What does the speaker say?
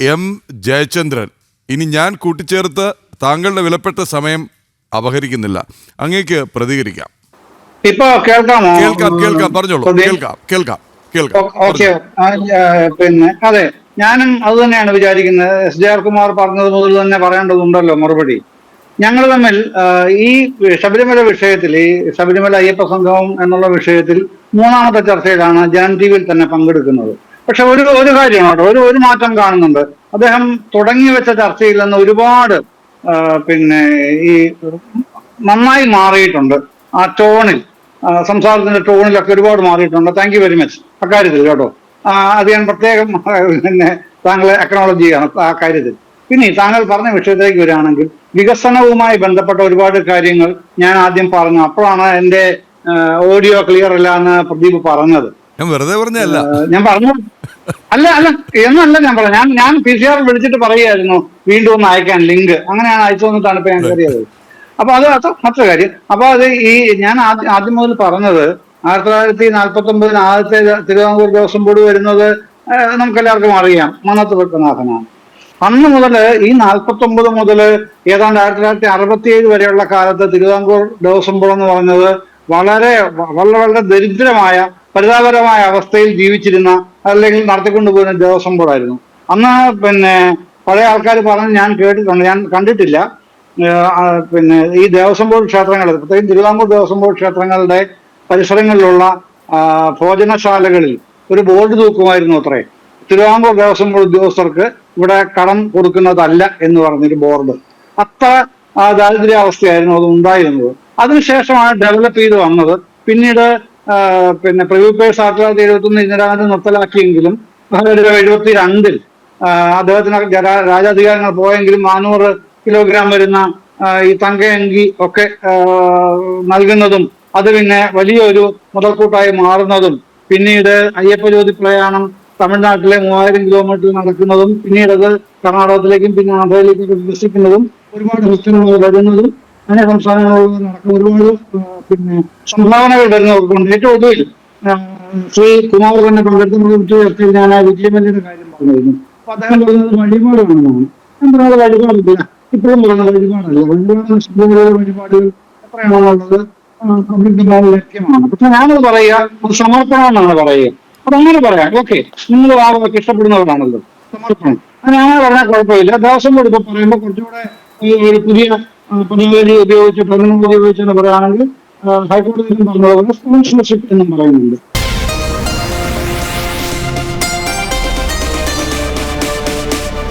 M Jayachandran. ഇനി ഞാൻ കൂട്ടിച്ചേർത്ത് താങ്കളുടെ വിലപ്പെട്ട സമയം അപഹരിക്കുന്നില്ല. അങ്ങേക്ക് പ്രതികരിക്കാം. ഇപ്പൊ കേൾക്കാമോ? കേൾക്കാം കേൾക്കാം. പറഞ്ഞോളൂ. കേൾക്കാം കേൾക്കാം കേൾക്കാം. ഓക്കെ. പിന്നെ അതെ. ഞാനും അത് തന്നെയാണ് വിചാരിക്കുന്നത്. എസ് ജെ ആർ കുമാർ പറഞ്ഞത് മുതൽ തന്നെ പറയേണ്ടതുണ്ടല്ലോ മറുപടി. ഞങ്ങൾ തമ്മിൽ ഈ ശബരിമല വിഷയത്തിൽ ഈ ശബരിമല അയ്യപ്പ സംഘവും എന്നുള്ള വിഷയത്തിൽ മൂന്നാമത്തെ ചർച്ചയിലാണ് ജാൻ ടി വിയിൽ തന്നെ പങ്കെടുക്കുന്നത്. പക്ഷെ ഒരു ഒരു കാര്യമാണ് ഒരു ഒരു മാറ്റം കാണുന്നുണ്ട്. അദ്ദേഹം തുടങ്ങി വെച്ച ചർച്ചയിൽ നിന്ന് ഒരുപാട് പിന്നെ ഈ നന്നായി മാറിയിട്ടുണ്ട്. ആ ടോണിൽ സംസാരത്തിന്റെ ടോണിലൊക്കെ ഒരുപാട് മാറിയിട്ടുണ്ട്. താങ്ക് യു വെരി മച്ച് അക്കാര്യത്തിൽ കേട്ടോ. അത് ഞാൻ പ്രത്യേകം പിന്നെ താങ്കളെ അക്നോളജ് ചെയ്യാണ് ആ കാര്യത്തിൽ. പിന്നെ താങ്കൾ പറഞ്ഞ വിഷയത്തിലേക്ക് വരികയാണെങ്കിൽ വികസനവുമായി ബന്ധപ്പെട്ട ഒരുപാട് കാര്യങ്ങൾ ഞാൻ ആദ്യം പറഞ്ഞു. അപ്പോഴാണ് എന്റെ ഓഡിയോ ക്ലിയർ അല്ല എന്ന് പ്രദീപ് പറഞ്ഞത്. ഞാൻ വെറുതെ പറഞ്ഞല്ല ഞാൻ പറഞ്ഞു അല്ല അല്ല എന്നല്ല ഞാൻ പറയാം ഞാൻ ഞാൻ പി സി ആർ വിളിച്ചിട്ട് പറയുമായിരുന്നു വീണ്ടും ഒന്ന് അയക്കാൻ ലിങ്ക്. അങ്ങനെയാണ് അയച്ചു തന്നിട്ടാണ് ഇപ്പൊ ഞാൻ കയറിയത്. അപ്പൊ അത് മറ്റൊരു കാര്യം. അപ്പൊ അത് ഈ ഞാൻ ആദ്യം ആദ്യം മുതൽ പറഞ്ഞത് ആയിരത്തി തൊള്ളായിരത്തി നാൽപ്പത്തി ഒമ്പതിന് ആദ്യത്തെ തിരുവിതാംകൂർ ദേവസ്വം ബോർഡ് വരുന്നത് നമുക്ക് എല്ലാവർക്കും അറിയാം. മന്നത്ത് പത്മനാഭനാണ് അന്ന് മുതൽ ഈ നാൽപ്പത്തി ഒമ്പത് മുതൽ ഏതാണ്ട് ആയിരത്തി തൊള്ളായിരത്തി അറുപത്തി ഏഴ് വരെയുള്ള കാലത്ത് തിരുവിതാംകൂർ ദേവസ്വം ബോർഡ് എന്ന് പറഞ്ഞത് വളരെ വളരെ വളരെ ദരിദ്രമായ പരിതാപകരമായ അവസ്ഥയിൽ ജീവിച്ചിരുന്ന അല്ലെങ്കിൽ നടത്തിക്കൊണ്ടു പോകുന്ന ദേവസ്വം ബോർഡായിരുന്നു. അന്ന് പിന്നെ പഴയ ആൾക്കാർ പറഞ്ഞ് ഞാൻ കേട്ടിട്ടുണ്ട് ഞാൻ കണ്ടിട്ടില്ല. പിന്നെ ഈ ദേവസ്വം ബോർഡ് ക്ഷേത്രങ്ങൾ പ്രത്യേകം തിരുവിതാംകൂർ ദേവസ്വം ബോർഡ് ക്ഷേത്രങ്ങളുടെ പരിസരങ്ങളിലുള്ള ഭോജനശാലകളിൽ ഒരു ബോർഡ് തൂക്കുമായിരുന്നു അത്രേ. തിരുവിതാംകൂർ ദേവസ്വം ബോർഡ് ഉദ്യോഗസ്ഥർക്ക് ഇവിടെ കടം കൊടുക്കുന്നതല്ല എന്ന് പറഞ്ഞൊരു ബോർഡ്. അത്ര ദാരിദ്ര്യാവസ്ഥയായിരുന്നു അത് ഉണ്ടായിരുന്നത്. അതിനുശേഷമാണ് ഡെവലപ്പ് ചെയ്ത് വന്നത്. പിന്നീട് പിന്നെ പ്രിവ്യൂ പേഴ്സ് ആയിരത്തി തൊള്ളായിരത്തി എഴുപത്തി ഒന്ന് ഇന്ദിരാഗാന്ധി നിർത്തലാക്കിയെങ്കിലും എഴുപത്തി രണ്ടിൽ അദ്ദേഹത്തിന് രാജാധികാരങ്ങൾ പോയെങ്കിലും നാനൂറ് കിലോഗ്രാം വരുന്ന ഈ തങ്കയങ്കി ഒക്കെ നൽകുന്നതും അത് പിന്നെ വലിയൊരു മുതൽക്കൂട്ടായി മാറുന്നതും പിന്നീട് അയ്യപ്പ ജ്യോതി പ്രയാണം തമിഴ്നാട്ടിലെ മൂവായിരം കിലോമീറ്റർ നടക്കുന്നതും പിന്നീട് അത് കർണാടകത്തിലേക്കും പിന്നെ ആന്ധ്രയിലേക്കും വികസിക്കുന്നതും ഒരുപാട് ക്രിസ്ത്യനുകൾ വരുന്നതും അന്യ സംസ്ഥാനങ്ങളിൽ നടക്കുന്ന ഒരുപാട് പിന്നെ സംഭാവനകൾ വരുന്നവർക്കുണ്ട് ഏറ്റവും ഒടുവിൽ ആ, ശ്രീ കുമാർ തന്നെ പങ്കെടുത്ത ചർച്ചയിൽ ഞാൻ ആ വിജയമല്ലിയുടെ കാര്യം പറഞ്ഞിരുന്നു. അപ്പൊ അദ്ദേഹം പറയുന്നത് വഴിപാടാണെന്നാണ്. ഞാൻ പറയുന്നത് വഴിപാടില്ല. ഇപ്പോഴും പറയുന്നത് വഴിപാടല്ല. വഴിപാട് ശബരിമലയിലെ വഴിപാടുകൾ എത്രയാണെന്നുള്ളത് ആ, പക്ഷെ ഞാനത് പറയുക സമർപ്പണം എന്നാണ് പറയുക. അങ്ങനെ പറയാം. ഓക്കെ നിങ്ങൾ ആളൊക്കെ ഇഷ്ടപ്പെടുന്നവരാണല്ലോ. സമർപ്പണം. അങ്ങനെ പറഞ്ഞാൽ കുഴപ്പമില്ല. ദേവസ്വം ബോർഡ് ഇപ്പൊ പറയുമ്പോൾ കുറച്ചുകൂടെ ഒരു പുതിയ ആ, പദവി ഉപയോഗിച്ച് ടെക്നോളജി ഉപയോഗിച്ചെന്ന് പറയുകയാണെങ്കിൽ her gün bir numara var. Bunun için de çektiği numara yönünde.